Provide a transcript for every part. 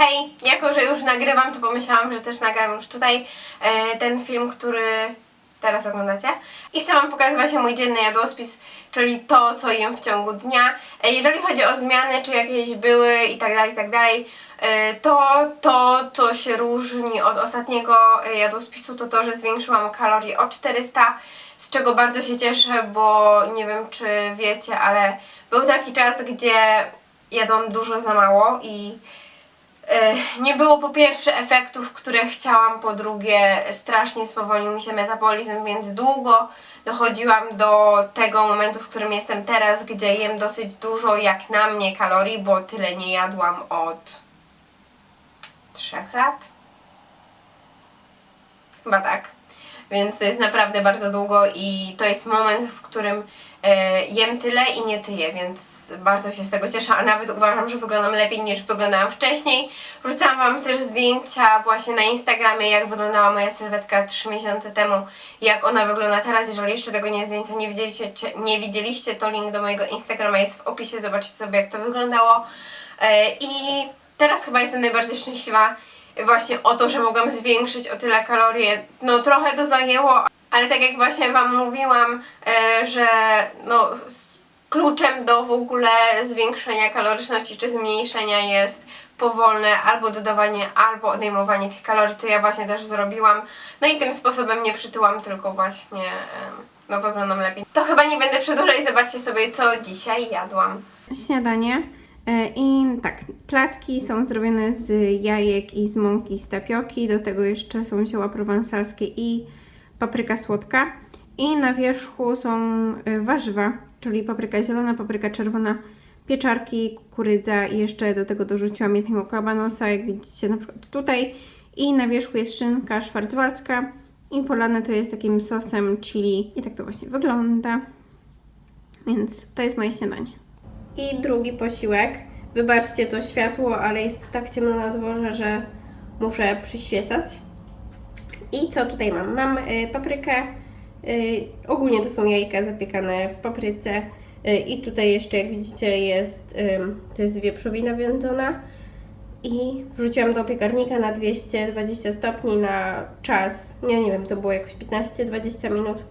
Hej, jako że już nagrywam, to pomyślałam, że też nagram już tutaj e, ten film, który teraz oglądacie. I chcę Wam pokazać właśnie mój dzienny jadłospis, czyli to, co jem w ciągu dnia. E, jeżeli chodzi o zmiany, czy jakieś były i tak dalej, i tak dalej, e, to to, co się różni od ostatniego e, jadłospisu, to to, że zwiększyłam kalorie o 400, z czego bardzo się cieszę, bo nie wiem, czy wiecie, ale był taki czas, gdzie jadłam dużo za mało i Nie było po pierwsze efektów, które chciałam, po drugie strasznie spowolnił mi się metabolizm, więc długo dochodziłam do tego momentu, w którym jestem teraz, gdzie jem dosyć dużo jak na mnie kalorii, bo tyle nie jadłam od 3 lat. Chyba tak. Więc to jest naprawdę bardzo długo i to jest moment, w którym e, jem tyle i nie tyję, więc bardzo się z tego cieszę, a nawet uważam, że wyglądam lepiej niż wyglądałam wcześniej. Wrzucałam Wam też zdjęcia właśnie na Instagramie, jak wyglądała moja sylwetka 3 miesiące temu, jak ona wygląda teraz. Jeżeli jeszcze tego nie zdjęcia nie widzieliście, nie widzieliście, to link do mojego Instagrama jest w opisie, zobaczcie sobie jak to wyglądało. E, I teraz chyba jestem najbardziej szczęśliwa właśnie o to, że mogłam zwiększyć o tyle kalorie. No trochę to zajęło, ale tak jak właśnie Wam mówiłam, e, że no kluczem do w ogóle zwiększenia kaloryczności czy zmniejszenia jest powolne albo dodawanie, albo odejmowanie tych kalorii, co ja właśnie też zrobiłam. No i tym sposobem nie przytyłam, tylko właśnie no wyglądam lepiej. To chyba nie będę przedłużać, zobaczcie sobie co dzisiaj jadłam. Śniadanie. E, I tak, placki są zrobione z jajek i z mąki z tapioki. Do tego jeszcze są zioła prowansalskie i papryka słodka. I na wierzchu są e, warzywa, czyli papryka zielona, papryka czerwona, pieczarki, kukurydza i jeszcze do tego dorzuciłam jednego kabanosa, jak widzicie na przykład tutaj. I na wierzchu jest szynka szwarcwaldzka i polane to jest takim sosem chili. I tak to właśnie wygląda. Więc to jest moje śniadanie. I drugi posiłek. Wybaczcie to światło, ale jest tak ciemno na dworze, że muszę przyświecać. I co tutaj mam? Mam y, paprykę. Y, ogólnie to są jajka zapiekane w papryce. Y, I tutaj jeszcze, jak widzicie, jest to jest wieprzowina wędzona. I wrzuciłam do piekarnika na 220 stopni na czas. Nie, nie wiem, to było jakoś 15-20 minut.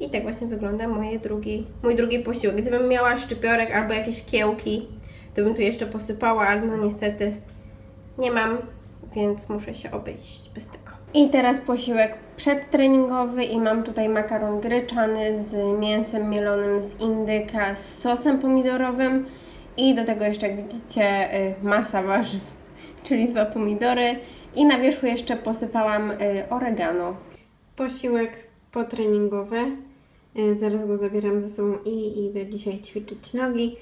I tak właśnie wygląda moje drugi, mój drugi posiłek. Gdybym miała szczypiorek albo jakieś kiełki, to bym tu jeszcze posypała, ale no niestety nie mam, więc muszę się obejść bez tego. I teraz posiłek przedtreningowy i mam tutaj makaron gryczany z mięsem mielonym z indyka z sosem pomidorowym i do tego jeszcze jak widzicie y, masa warzyw, czyli dwa pomidory i na wierzchu jeszcze posypałam y, oregano. Posiłek potreningowy. Y, Zaraz go zabieram ze sobą i idę dzisiaj ćwiczyć nogi.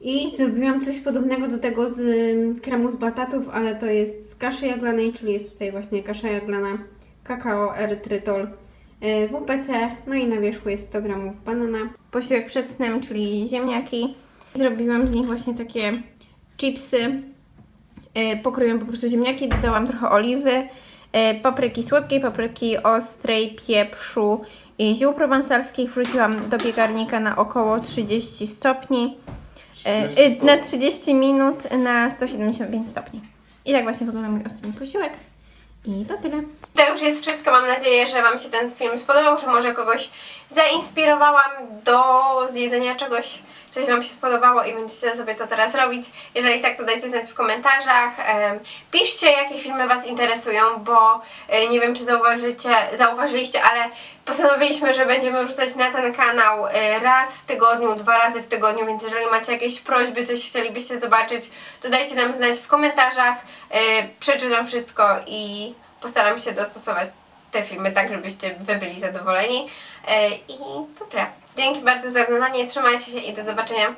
I zrobiłam coś podobnego do tego z ym, kremu z batatów, ale to jest z kaszy jaglanej, czyli jest tutaj właśnie kasza jaglana, kakao, erytrytol, y, WPC, no i na wierzchu jest 100 gramów banana. Posiłek przed snem, czyli ziemniaki. Zrobiłam z nich właśnie takie chipsy. Y, Pokroiłam po prostu ziemniaki, dodałam trochę oliwy, papryki słodkiej, papryki ostrej, pieprzu ziół prowansalskich. Wrzuciłam do piekarnika na około 30 stopni. Y, y, Na 30 minut na 175 stopni. I tak właśnie wygląda mój ostatni posiłek. I to tyle. To już jest wszystko. Mam nadzieję, że Wam się ten film spodobał, że może kogoś zainspirowałam do zjedzenia czegoś, coś Wam się spodobało i będziecie sobie to teraz robić. Jeżeli tak, to dajcie znać w komentarzach. Piszcie, jakie filmy Was interesują, bo e, nie wiem, czy zauważycie, zauważyliście, ale postanowiliśmy, że będziemy wrzucać na ten kanał e, raz w tygodniu, dwa razy w tygodniu, więc jeżeli macie jakieś prośby, coś chcielibyście zobaczyć, to dajcie nam znać w komentarzach. E, Przeczytam wszystko i postaram się dostosować te filmy tak, żebyście Wy byli zadowoleni. I to tyle. Dzięki bardzo za oglądanie, trzymajcie się i do zobaczenia